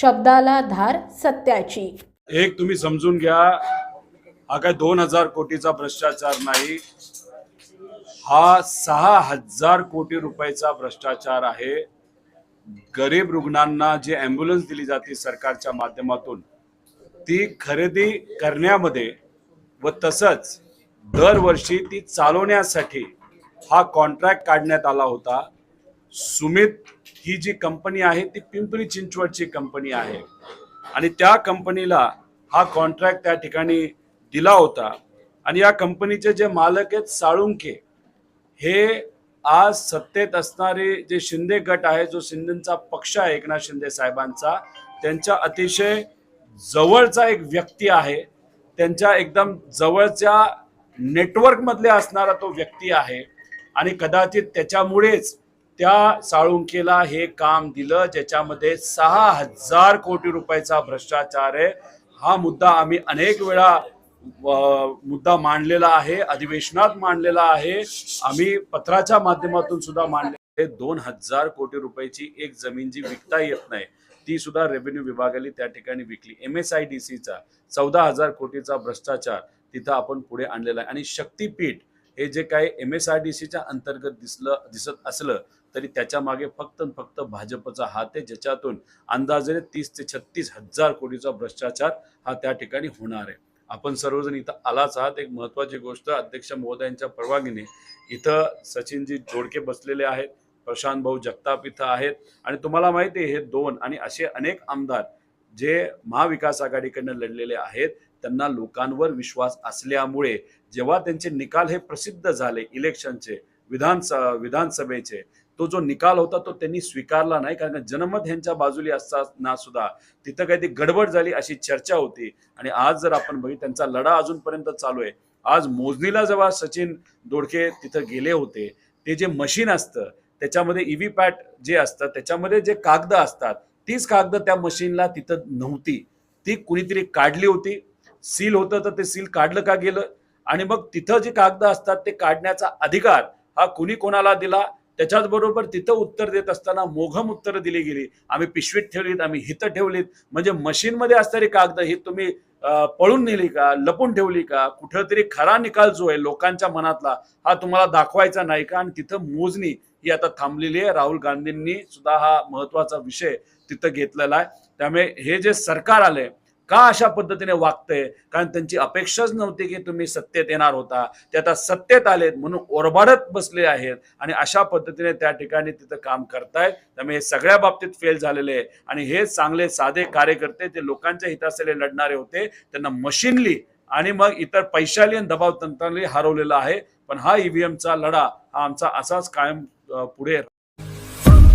शब्दाला धार सत्याची. एक तुम्ही समजून घ्या हा काय दोन हजार कोटीचा भ्रष्टाचार नाही हा सहा हजार कोटी रुपयाचा भ्रष्टाचार आहे. गरीब रुग्णांना जे ॲम्ब्युलन्स दिली जाते सरकारच्या माध्यमातून ती खरेदी करण्यामध्ये व तसंच दरवर्षी ती चालवण्यासाठी हा कॉन्ट्रॅक्ट काढण्यात आला होता. सुमित ही जी कंपनी आहे ती पिंपरी चिंचवडची कंपनी आहे. आणि त्या कंपनीला हा कॉन्ट्रॅक्ट त्या ठिकाणी दिला होता. आणि या कंपनीचे जे मालक आहेत साळुंके हे आज सत्तेत असणारे जे शिंदे गट आहे जो शिंदेचा पक्ष आहे एकनाथ शिंदे साहेबांचा त्यांच्या अतिशय जवळचा एक व्यक्ती आहे. त्यांच्या एकदम जवळच्या नेटवर्कमधले असणारा तो व्यक्ती आहे. आणि कदाचित त्याच्यामुळेच त्या साळुंकेला हे काम दिलं ज्याच्यामध्ये सहा हजार कोटी रुपयाचा भ्रष्टाचार आहे. हा मुद्दा आम्ही अनेक वेळा मुद्दा मांडलेला आहे अधिवेशनात मांडलेला आहे. आम्ही पत्राच्या माध्यमातून सुद्धा मांडले. दोन हजार कोटी रुपयाची एक जमीन जी विकता येत नाही ती सुद्धा रेव्हेन्यू विभागाने त्या ठिकाणी विकली. एम एस आय डी सीचा चौदा हजार कोटीचा भ्रष्टाचार तिथं आपण पुढे आणलेला आहे. आणि शक्तीपीठ हे जे काही एम एस आय डी सीच्या अंतर्गत दिसलं दिसत असलं तरी त्याच्यामागे फक्त फक्त भाजपचा हात आहे ज्याच्यातून अंदाजे तीस ते छत्तीस हजार कोटीचा भ्रष्टाचार हा त्या ठिकाणी होणार आहे. आपण सर्वजण इथं आलाच आहात. एक महत्वाची गोष्ट अध्यक्ष महोदयांच्या परवानगीने इथं सचिनजी जोडके बसलेले आहेत प्रशांत भाऊ जगताप इथं आहेत. आणि तुम्हाला माहिती आहे हे दोन आणि असे अनेक आमदार जे महाविकास आघाडीकडनं लढलेले आहेत त्यांना लोकांवर विश्वास असल्यामुळे जेव्हा त्यांचे निकाल हे प्रसिद्ध झाले इलेक्शनचे विधान विधानसभेचे तो जो निकाल होता तो त्यांनी स्वीकारला नाही कारण जनमत ह्यांच्या बाजूली असताना सुद्धा तिथं काही ती गडबड झाली अशी चर्चा होती. आणि आज जर आपण बघित त्यांचा लढा अजूनपर्यंत चालू आहे. आज मोजणीला जेव्हा सचिन दोडके तिथं गेले होते ते जे मशीन असतं त्याच्यामध्ये ईव्ही पॅट जे असतं त्याच्यामध्ये जे कागद असतात तीच कागद त्या मशीनला तिथं नव्हती. ती कुणीतरी काढली होती. सील होतं तर ते सील काढलं का गेलं? आणि मग तिथं जे कागद असतात ते काढण्याचा अधिकार हा कुणी कोणाला दिला? त्याच्याच बरोबर तिथं उत्तर देत असताना मोघम उत्तरं दिली गेली. आम्ही पिशवीत ठेवलीत आम्ही हिथं ठेवलीत. म्हणजे मशीनमध्ये असणारी कागद ही तुम्ही पळून नेली का? लपून ठेवली का? कुठंतरी खरा निकाल जो आहे लोकांच्या मनातला हा तुम्हाला दाखवायचा नाही का? आणि तिथं मोजणी ही आता थांबलेली आहे. राहुल गांधींनी सुद्धा हा महत्त्वाचा विषय तिथं घेतलेला आहे. त्यामुळे हे जे सरकार आलंय का अशा पद्धतीने वागतंय? कारण त्यांची अपेक्षाच नव्हती की तुम्ही सत्तेत येणार होता. ते आता सत्तेत आलेत म्हणून ओरबाडत बसले आहेत आणि अशा पद्धतीने त्या ठिकाणी तिथं काम करतायत. त्यामुळे हे सगळ्या बाबतीत फेल झालेले आहे. आणि हे चांगले साधे कार्यकर्ते ते लोकांच्या हितासाठी लढणारे होते त्यांना मशीनली आणि मग इतर पैशाली आणि दबाव तंत्राने हरवलेला आहे. पण हा ईव्हीएमचा लढा हा आमचा असाच कायम पुढे